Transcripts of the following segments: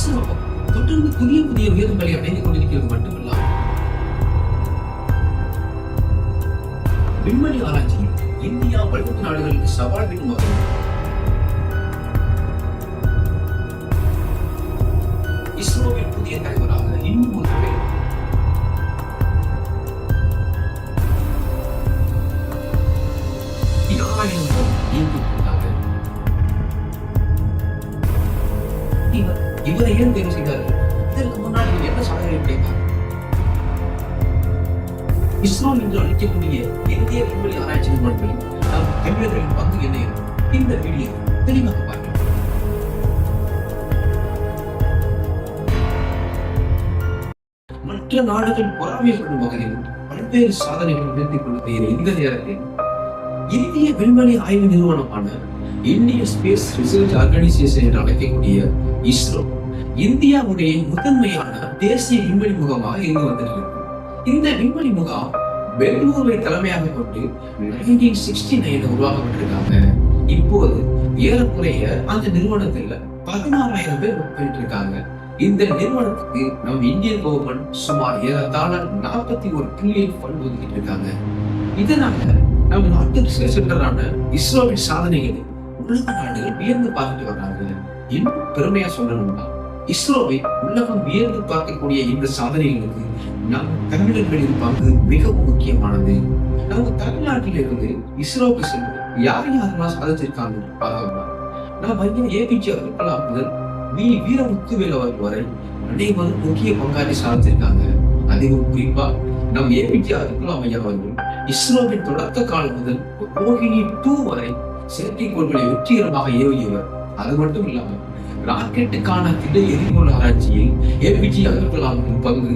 இஸ்ரோ தொடர்ந்து புதிய புதிய உயரங்களை அடைந்து கொண்டிருக்கிறது மட்டுமல்லாமல் விண்வெளி ஆராய்ச்சியில் இந்தியா வலுத்து நாடுகளுக்கு சவால் விடும் வகையில். இஸ்ரோவின் புதிய தலைவராக இன்னும் ஒரு பேர் நாராயணன் நியமிக்கப்பட்டாங்க இவர் இவர் ஏன் தேர்வு செய்தார் இதற்கு முன்னாடி என்ன சாதனை படைத்தார்? இஸ்ரோ என்று அழைக்கக்கூடிய இந்திய விண்வெளி ஆராய்ச்சி நிறுவனங்களில் நாம் தமிழர்களின் பங்கு என்ன இந்த வீடியோ தெளிவாக பார்க்கலாம். மற்ற நாடுகள் பொறாமைப்படும் வகையில் பல்வேறு சாதனைகளை நிறுத்திக் கொண்டு இந்த நேரத்தில் இந்திய விண்வெளி ஆய்வு நிறுவனமான இந்திய ஸ்பேஸ் ரிசர்ச் ஆர்கனைசேஷன் என்று அழைக்கக்கூடிய இஸ்ரோ இந்தியாவுடைய முதன்மையான தேசிய விண்வெளி முகமாக இருந்து வந்திருக்கிறது. இந்த விண்வெளி முகாம் பெங்களூரை தலைமையாக கொண்டு நைன்டீன் சிக்ஸ்டி நைன் உருவாக்கப்பட்டிருக்காங்க. இப்போது ஏறக்குறைய அந்த நிறுவனத்தில் பதினாறாயிரம் பேர் ஒர்க் பண்ணிட்டு இருக்காங்க இந்த நிறுவனத்துக்கு நம்ம இந்தியன் கவர்மெண்ட் சுமார் ஏறத்தாழ நாற்பத்தி ஒரு ட்ரில்லியன் ஃபண்ட் ஒதுக்கிட்டு இருக்காங்க. இதனால நம்ம நாட்டிற்கு சென்றதான இஸ்ரோவின் சாதனைகளை உலக நாடுகள் வியந்து பார்த்துட்டு வர்றாங்க. இன்னும் பெருமையா சொல்லணும்னா இஸ்ரோவை உலகம் வியந்து பார்க்கக்கூடிய இந்த சாதனைகளுக்கு நம் தமிழர்களின் பங்கு மிகவும் முக்கியமானது. நம்ம தமிழ்நாட்டில் இருந்து இஸ்ரோவுக்கு சென்று யார் யாரெல்லாம் சாதிச்சிருக்காங்க பார்த்தோம்னா நம்ம ஐயா ஏபிஜே அப்துல் கலாம் முதல் வி. வீரமுத்துவேல் அவர்கள் வரை அனைவரும் முக்கிய பங்காற்றி சாதிச்சிருக்காங்க அதிலும் குறிப்பா நம் ஏபிஜே அப்துல் கலாம் ஐயா அவர்கள் இஸ்ரோவின் தொடக்க காலம் முதல் ரோஹிணி டூ வரை செயற்கைக்கோள்களை வெற்றிகரமாக ஏவியவர் அது மட்டும் இல்லாமல் ராக்கெட்டுக்கான திட எரிபொருள் ஆராய்ச்சியில் ஏபிஜி அப்துல் கலாமின் பங்கு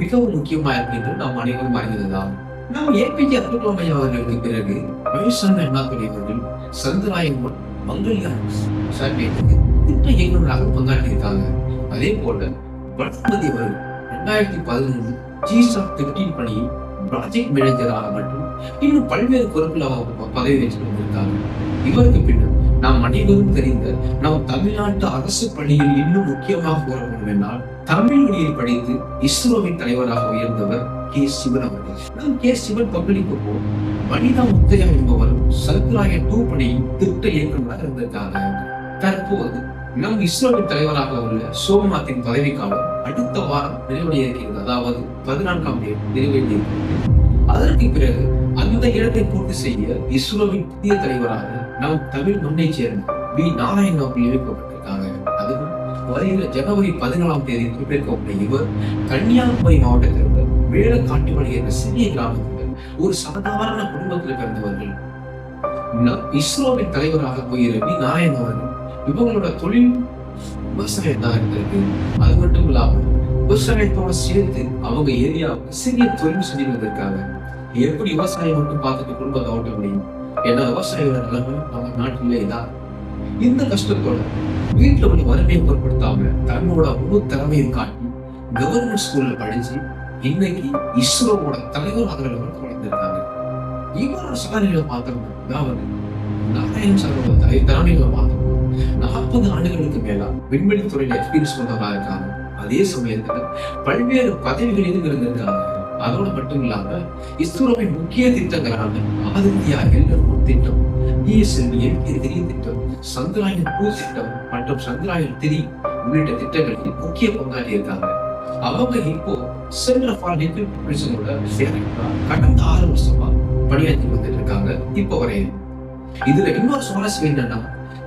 மிகவும் முக்கியமா இருக்கு என்று நாம் அனைவரும் அறிந்ததுதான். நாம் ஏபிஜி அப்துல் கலாம் ஐயா அவர்களுக்கு பிறகு வயசான அண்ணாதுரை அவர்கள் சந்திராயன் ஒன் மங்கள்யான் சேட்டலைட்டுக்கு திட்ட இயக்குநராக பங்காற்றியிருக்காங்க. அதே போல வளர்மதி அவர்கள் ரெண்டாயிரத்தி பதினொன்று ஜிசாப் திட்டின் பணியில் ப்ராஜெக்ட் மேனேஜராக மற்றும் இன்னும் பல்வேறு பொறுப்பில் அவர் பதவி வச்சுட்டு வந்திருக்காங்க இவருக்கு பின்னர் நாம் அனைவரும் தெரிந்த நம் தமிழ்நாட்டு அரசு பள்ளியில் இன்னும் முக்கியமாக கூற வேண்டும் என்றால் தமிழ் மொழியில் படித்து இஸ்ரோவின் தலைவராக உயர்ந்தவர் கே. சிவன் அவர்கள் நாம் கே. சிவன் பங்களிக்கப்போ வனிதா முத்தையா என்பவர் சத்ராய டூ பணியின் திட்ட இயக்குநராக இருந்திருக்காங்க தற்போது நம் இஸ்ரோவின் தலைவராக உள்ள சோமநாத்தின் பதவிக்காலம் அடுத்த வாரம் நிறைவடைய இருக்கிறது அதாவது பதினான்காம் தேதி நிறைவேறி அதற்கு பிறகு அந்த இடத்தை பூர்த்தி செய்ய இஸ்ரோவின் புதிய தலைவராக நம் தமிழ் மண்ணை சேர்ந்த வி. நாராயண அவர்கள் நியமிக்கப்பட்டிருக்காங்க. அதுவும் வருகிற ஜனவரி பதினாலாம் தேதி குறிப்பிடக்கூடிய இவர் கன்னியாகுமரி மாவட்டத்தில் இருந்த வேடக்காட்டுமணி என்ற சிறிய கிராமத்தில் ஒரு சாதாரண குடும்பத்தில் பிறந்தவர்கள். இஸ்ரோவின் தலைவராக போயிருந்த வி. நாராயணன் அவர்கள் இவங்களோட தொழில் விவசாயம் தான் இருந்திருக்கு அது மட்டும் இல்லாம விவசாயத்தோட சேர்த்து அவங்க ஏரியாவுக்கு சிறிய தொழில் செஞ்சு வந்திருக்காங்க எப்படி விவசாயம் மட்டும் பார்த்துட்டு குடும்பத்தை ஓட்ட முடியும்? ஏன்னா விவசாயியோட நிலைமை நம்ம நாட்டிலே தான். இந்த கஷ்டத்தோட வீட்டுல உள்ள வறுமையை பொருட்படுத்தாம தன்னோட முழு திறமையும் காட்டி கவர்மெண்ட் ஸ்கூல்ல படிச்சு இன்னைக்கு இஸ்ரோவோட தலைவர் அதில் வளர்ந்துருக்காங்க இவரோட சாதனைகளை பார்த்தோம்னா அதாவது நாராயண் சாரோட தலை திறமைகளை பார்த்தோம்னா நாற்பது ஆண்டுகளுக்கு மேலா விண்வெளி துறையில எக்ஸ்பீரியன்ஸ் கொண்டவராக இருக்காங்க. அதே சமயத்துல பல்வேறு பதவிகளிலும் இருந்திருக்காங்க. அதோட மட்டும் இல்லாம இஸ்ரோவின் முக்கிய திட்டங்களான ஆதித்யா எல்லோரும் திட்டம் பிஎஸ்எல்வி திட்டம் சந்திராயன் டூ திட்டம் மற்றும் சந்திராயன் த்ரீ உள்ளிட்ட திட்டங்களில் முக்கிய பங்காளி இருக்காங்க அவங்க இப்போ சென்டர் ஃபார் கடந்த ஆறு வருஷமா பணியாற்றி வந்துட்டு இருக்காங்க. இப்போ வரையும் இதுல இன்னொரு சுவாரஸ்யம் என்னன்னா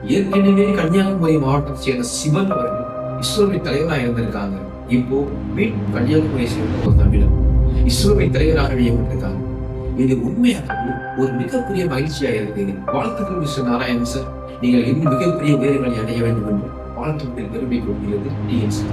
ஏற்கனவே கன்னியாகுமரி மாவட்டத்தை சேர்ந்த சிவன் அவர்கள் இஸ்ரோவின் தலைவராக இருந்திருக்காங்க. இப்போ மீன் கன்னியாகுமரி சேர்ந்த ஒரு தமிழர். இஸ்ரோவின் தலைவராக நியமித்திருக்காங்க இது உண்மையாகவே ஒரு மிகப்பெரிய மகிழ்ச்சியாக இருக்கு. வாழ்த்துக்கள் மிஸ்டர் நாராயணன் சார். நீங்கள் இன்னும் மிகப்பெரிய உயரங்களை அடைய வேண்டும் என்று வாழ்த்துக்கள் பெருமை கொள்கிறது டிஎன்சி